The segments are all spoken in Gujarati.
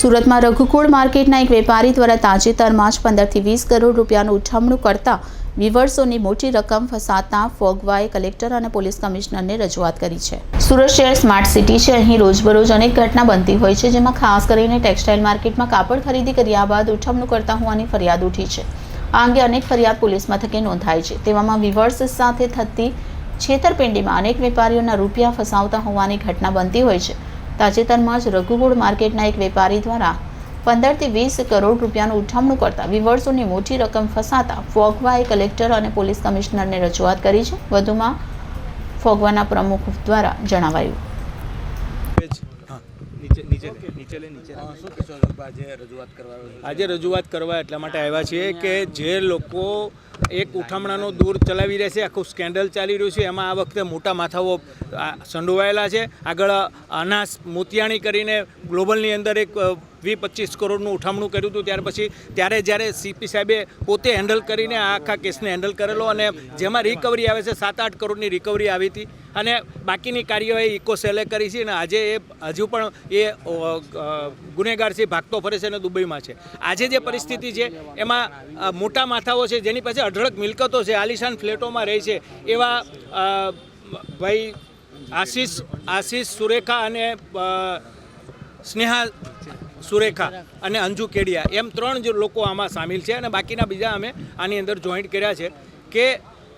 સુરતમાં રઘુકુળ માર્કેટના એક વેપારી દ્વારા તાજેતરમાં જ પંદરથી વીસ કરોડ રૂપિયાનું ઉઠમણું કરતા વિવર્સોની મોટી રકમ ફસાતા ફોગવાએ કલેક્ટર અને પોલીસ કમિશનરને રજૂઆત કરી છે. સુરત શહેર સ્માર્ટ સિટી છે. અહીં રોજબરોજ અનેક ઘટના બનતી હોય છે, જેમાં ખાસ કરીને ટેક્સટાઇલ માર્કેટમાં કાપડ ખરીદી કર્યા બાદ ઉઠમણું કરતા હોવાની ફરિયાદ ઉઠી છે. આ અંગે અનેક ફરિયાદ પોલીસ મથકે નોંધાઈ છે. તેવામાં વિવર્સ સાથે થતી છેતરપિંડીમાં અનેક વેપારીઓના રૂપિયા ફસાવતા હોવાની ઘટના બનતી હોય છે. તાજેતરમાં જ રઘુગુળ માર્કેટના એક વેપારી દ્વારા પંદરથી વીસ કરોડ રૂપિયાનું ઉઠામણું કરતા વિવર્સોની મોટી રકમ ફસાતા ફોગવાએ કલેક્ટર અને પોલીસ કમિશનરને રજૂઆત કરી છે. વધુમાં ફોગવાના પ્રમુખ દ્વારા જણાવાયું. નીચે નીચે લે, નીચે શું કહેશો? આજે રજૂઆત કરવા આજે રજૂઆત કરવા એટલા માટે આવ્યા છીએ કે જે લોકો એક ઉઠામણાનો દૂર ચલાવી રહે છે આખું સ્કેન્ડલ ચાલી રહ્યું છે એમાં આ વખતે મોટા માથાઓ સંડોવાયેલા છે. આગળ અનાસ મોતિયાણી કરીને ગ્લોબલની અંદર એક વી પચીસ કરોડનું ઉઠામણું કર્યું હતું. ત્યાર પછી ત્યારે જ્યારે સીપી સાહેબે પોતે હેન્ડલ કરીને આ આખા કેસને હેન્ડલ કરેલો અને જેમાં રિકવરી આવે છે, સાત આઠ કરોડની રિકવરી આવી હતી. અને બાકીની કાર્યવાહી ઇકોસેલે કરી છે અને આજે એ હજુ પણ એ ગુનેગાર છે, ભાગતો ફરે છે અને દુબઈમાં છે. આજે જે પરિસ્થિતિ છે, એમાં મોટા માથાઓ છે, જેની પાસે અઢળક મિલકતો છે, આલિશાન ફ્લેટોમાં રહે છે, એવા ભાઈ આશીષ આશીષ સુરેખા અને સ્નેહા સુરેખા અને અંજુ કેડિયા, એમ ત્રણ જ લોકો આમાં સામેલ છે અને બાકીના બીજા અમે આની અંદર જોઈન્ટ કર્યા છે કે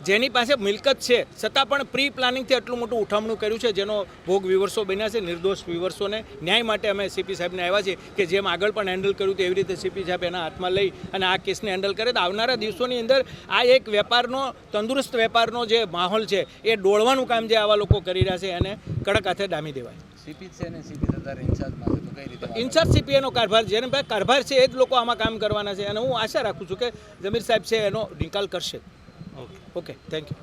જેની પાસે મિલકત છે, છતાં પણ પ્રી પ્લાનિંગથી આટલું મોટું ઉઠામણું કર્યું છે, જેનો ભોગ વિવર્સો બન્યા છે, નિર્દોષ વિવર્સોને ન્યાય માટે અમે સીપી સાહેબને આવ્યા છીએ કે જેમ આગળ પણ હેન્ડલ કર્યું તો એવી રીતે સીપી સાહેબ એના હાથમાં લઈ અને આ કેસને હેન્ડલ કરે. તો આવનારા દિવસોની અંદર આ એક વેપારનો, તંદુરસ્ત વેપારનો જે માહોલ છે, એ ડોળવાનું કામ જે આવા લોકો કરી રહ્યા છે, એને કડક હાથે ડામી દેવાય. સીપી છે ને? સીપી સરદાર ઇન્ચાર્જમાં છે તો કઈ રીતે ઇન્ચાર્જ સીપીએનો કારભાર જેને ભાઈ કારભાર છે એ જ લોકો આમાં કામ કરવાના છે. અને હું આશા રાખું છું કે જમીર સાહેબ છે એનો નિકાલ કરશે. Okay okay thank you